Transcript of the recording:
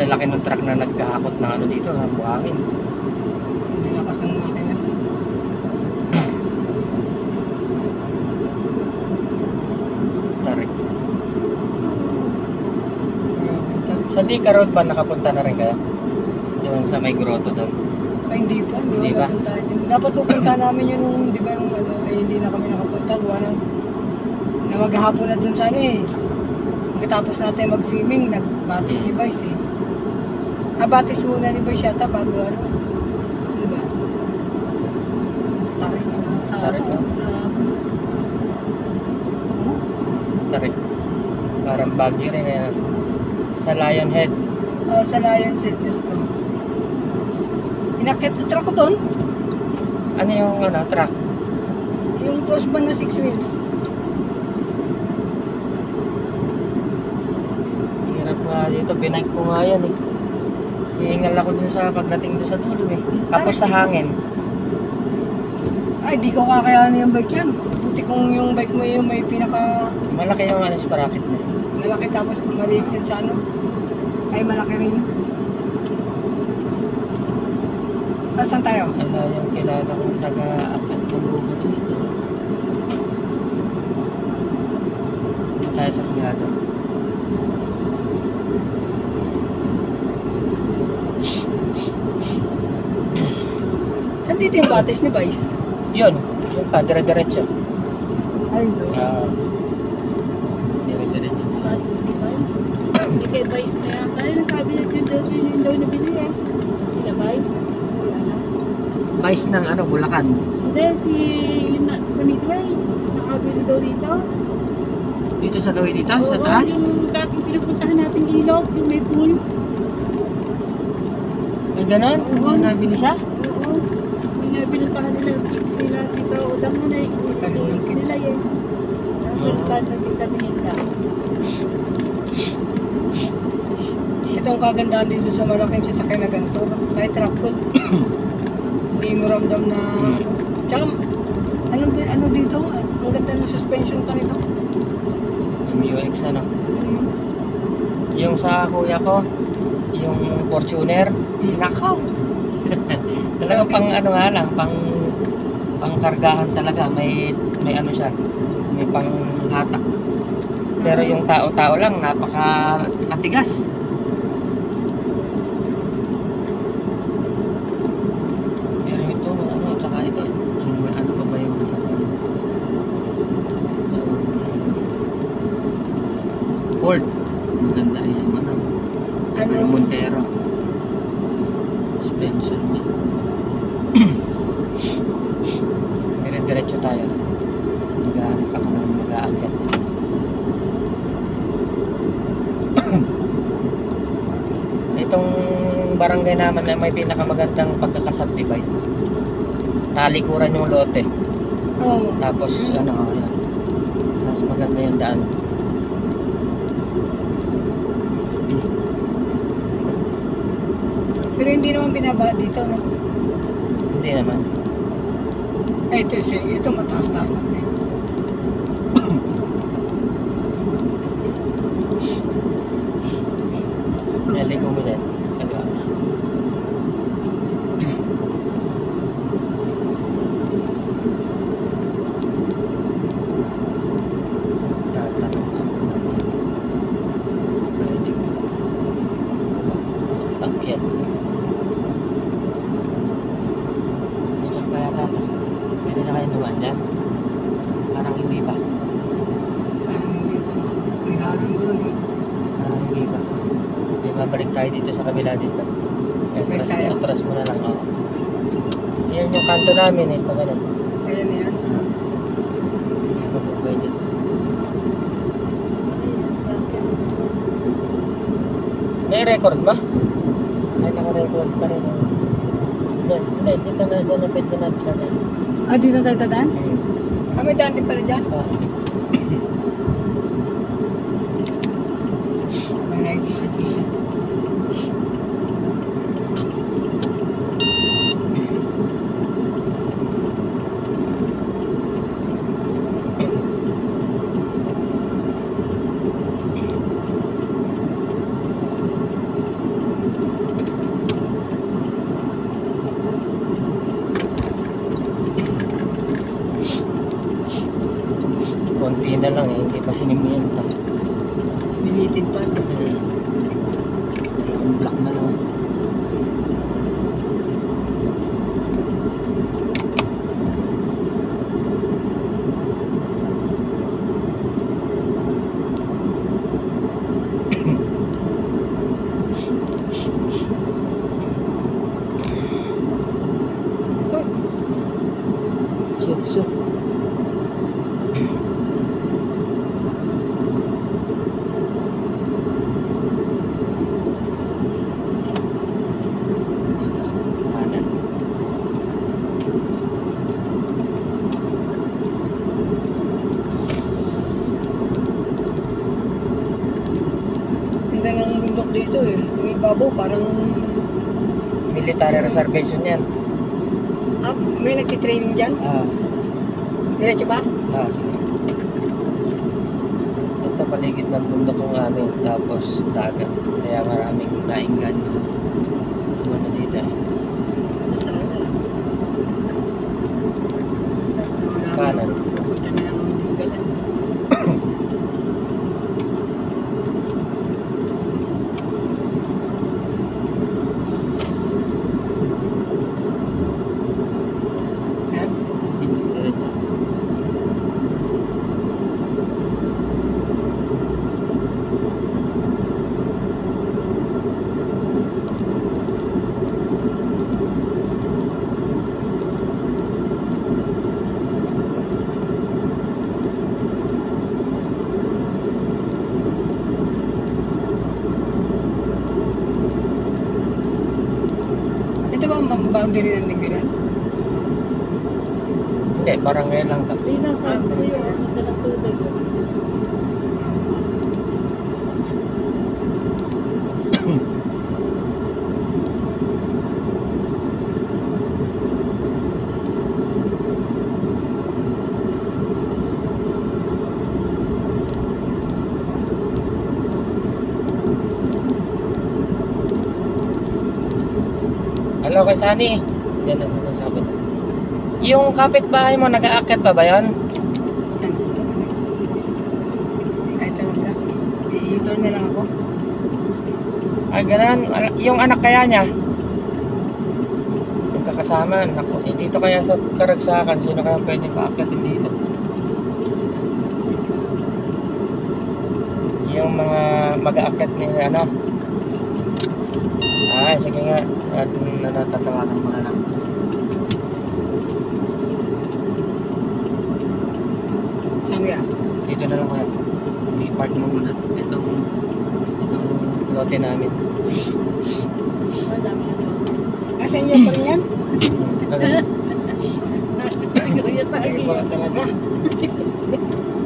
lalaki ng truck na nagkakakot na ano dito, ng buhangin. Lakas ng makina. Tarik. Sa Dika Road ba nakapunta na rin kaya? Doon sa may grotto doon. Ay, hindi pa. Hindi, Hindi pa? Dapat pupunta namin yun nung, di ba, nung ano, ay hindi na kami nakapunta. Gawa ng, na maghapon na dun sa ano eh. Pagkatapos natin mag-swimming, nagbatis ni Vice eh. Ah, batis muna ni Vice yata bago ano. Di ba? Tarik. Sa Tarik, ano, na- Tarik. Parang bagyo rin eh. Sa Lion Head. Oh, sa Lion Center ko. Inakit na truck ko doon. Ano yung ano, truck? Yung crossbar na six wheels. Hirap nga dito, binike ko nga yan eh. Hihingal ako dun sa pagdating dun sa dulo eh. Tapos sa hangin. Ay, di ko kakayanin yung bike yan. Buti kung yung bike mo yung may pinaka Malaki yung ano, sprocket na. malaki tapos maliit yun sa ano. Ay, malaki rin. Nasaan tayo? Ala yung kilala kong taga-apat ng lugo dito. Dito tayo sa kumiyado. Saan dito yung batis ni Vice? Yun, yun pa, dire-diretso. Ay, no. Ah, dire-diretso. Batis ni Vice. Hindi kay Vice na yan. Kaya nasabi niya yun daw yun daw nabili eh. Sila Vice. Wala na. Vice ng ano, Bulacan. Hindi, si yun na, sa Midway. Nakabili daw dito. Dito sa gawin dito, sa Oo, taas. Yung dating pinupuntahan natin ilog, yung may pool. May ganon? Oo. May nabili siya? Oo. Yung uh, pinuntahan nila, nila dito, udang mo na. Ito nila eh. Pinuntahan na kita nila. Ito ang kagandahan dito sa malaking sasakyan na ganito. Kahit tractor. Hindi mo ramdam na... Tsaka, ano, di- ano dito? Ang ganda ng suspension pa nito. MUX ano. Yung sa kuya ko, yung Fortuner, nakaw. Talaga pang ano nga lang, pang pang kargahan talaga, may may ano siya, may pang hatak. Pero yung tao-tao lang, napaka katigas. Pero ito, ano, tsaka ito, sino may ano pa ba yung nasa kanya? Ford. Maganda rin yung ano. Ano? Yung Montero. Suspension niya. Dire-diretso tayo. Maghahanap ako ng mag-aakyat. Itong barangay naman na may pinakamagandang pagkakasubdivide. Talikuran yung lote. Oo. Tapos ano, ayan. Tapos maganda yung daan. Pero hindi naman binaba dito, no? Hindi naman. Ay, ito, ito mataas-taas na rin. Naliko mo din. Kaliwa. Tatanong ako na dito. Pwede mo. Akyat. Dito pa yata ito. Pwede na kayo dumaan dyan? Parang hindi pa. Parang hindi pa. Eh. Parang hindi pa. May babalik tayo dito sa kabila dito. Balik Atras, tayo? atras mo na lang. Oo. Yan yung kanto namin eh. Pag ganun. Ayan na yan. Hindi pa po pwede. May record ba? Ay, naka-record pa rin. dyan. Hindi, dito na, dyan na pwede na dyan. Ah, dito tayo dadaan? Hmm. Ah, may daan din pala dyan. Ah. Nakikita dito. Konti na lang eh, hindi pa sinimenta. Binitin pa. Hmm. Dalawang block na lang. Ng bundok dito eh. Yung ibabaw parang... Military reservation yan. May nagtitraining dyan? Ah, Diretso ba? ah, sige. Ito paligid ng bundok ng amin, tapos dagat. Kaya maraming nainggan. Ano dito eh. Kanan. Ito ba ang boundary ng Dingalan? Hindi, barangay lang to. Hindi na sabi sa'yo, ang ganda ng tubig. Kay Sunny. Na mo sabi. Yung kapitbahay mo, nag-aakyat pa ba yan? Yan. Ay, ito na. I-turn na lang ako. Ah, ganun. Yung anak kaya niya? Yung kakasama, naku, eh, dito kaya sa karagsakan, sino kaya pwede paakyatin dito? Yung mga mag-aakyat ni ano? Ah, sige nga. At ano, tatawagan mo na lang. Yan. Dito na lang kaya. I-park mo muna. Itong, itong lote namin. Madami na Asa inyo pa rin yan? Ano? Yan tayo. Ay, talaga?